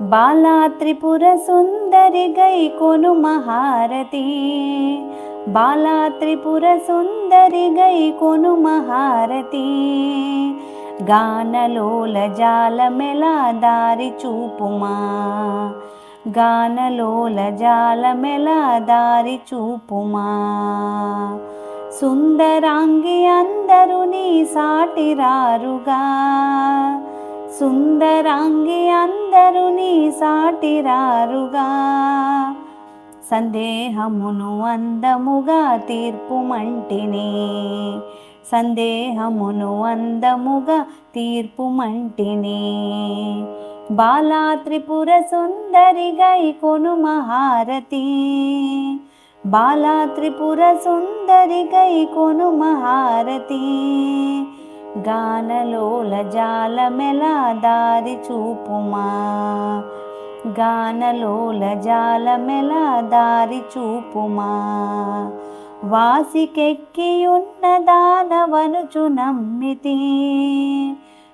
బాలా త్రిపుర సుందరి గై కొను మహారతి బాలా త్రిపుర సుందరి గై కొను మహారతి గానలోల జాలమెలా దారి చూపుమా గానలోల జాలమెలా దారి చూపుమా సుందరాంగి అందరు నీ సాటిరారుగా. సుందరాంగి అందరు నీ సాటిరారుగా సందేహమును అందముగా తీర్పుమంటిని. సందేహమును అందముగా తీర్పుమంటిని. బాలా త్రిపుర సుందరి గై కొను మహారతి బాలా త్రిపుర సుందరి గై కొను మహారతి గానలోల జాలమెలా దారి చూపుమా? గానలోల జాలమెలా దారి చూపుమా? వాసికెక్కియున్న దానవనుచు నమ్మితి?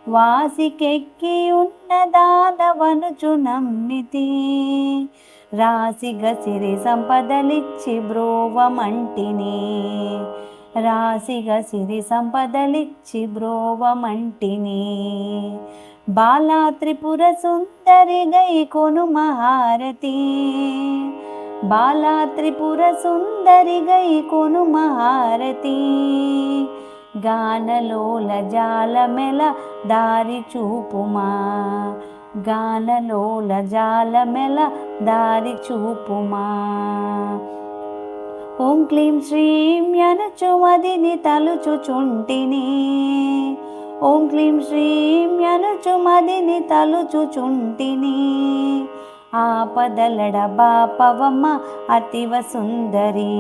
వాసికెక్కియున్న దానవనుచు నమ్మితి? రాసిగ సిరి సంపదలిచ్చి బ్రోవమంటిని? రాసిగ సిరి సంపదలిచ్చి బ్రోవమంటిని. బాలా త్రిపుర సుందరి గై కొను మహారతి. బాలా త్రిపుర సుందరి గై కొను మహారతి. గానలోల జాలమెల దారి చూపుమా. గానలోల జాలమెల దారి చూపుమా. ఓం క్లీం శ్రీం యనుచుమదిని తలుచుచుంటిని ఓం క్లీం శ్రీం యనుచుమదిని తలుచుచుంటిని ఆపదలడ బాపవమ్మ అతివ సుందరి.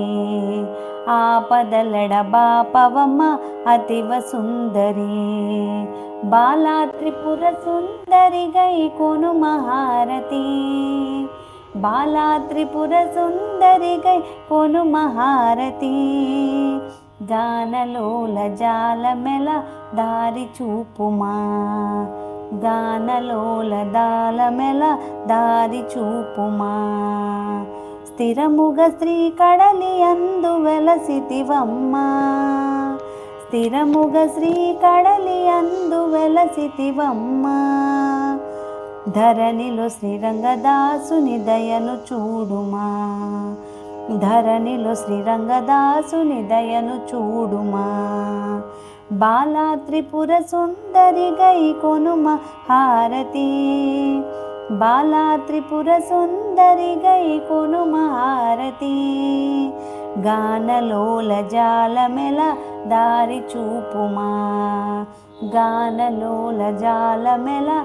ఆపదలడ బాపవమ్మ అతివ సుందరి. బాలా త్రిపుర సుందరి గై కొను మహారతి. బాలా సుందరి గై కొను మహారతి గానలోల జాలమెల దారి చూపుమా. గానలోల దాలమెల దారి చూపుమా. స్థిరముగ శ్రీ కడలి అందు వెలసితివమ్మా. స్థిరముగ శ్రీ కడలి అందు వెలసితివమ్మా. ధరణిలో శ్రీరంగదాసుని దయను చూడుమా. ధరణిలో శ్రీరంగదాసుని దయను చూడుమా. బాలా త్రిపుర సుందరి గై కొనుమ హారతి. బాలా త్రిపుర సుందరి గై కొనుమ హారతి. గానలోల జాలమెల దారి చూపుమా. గానలోల జాలమెల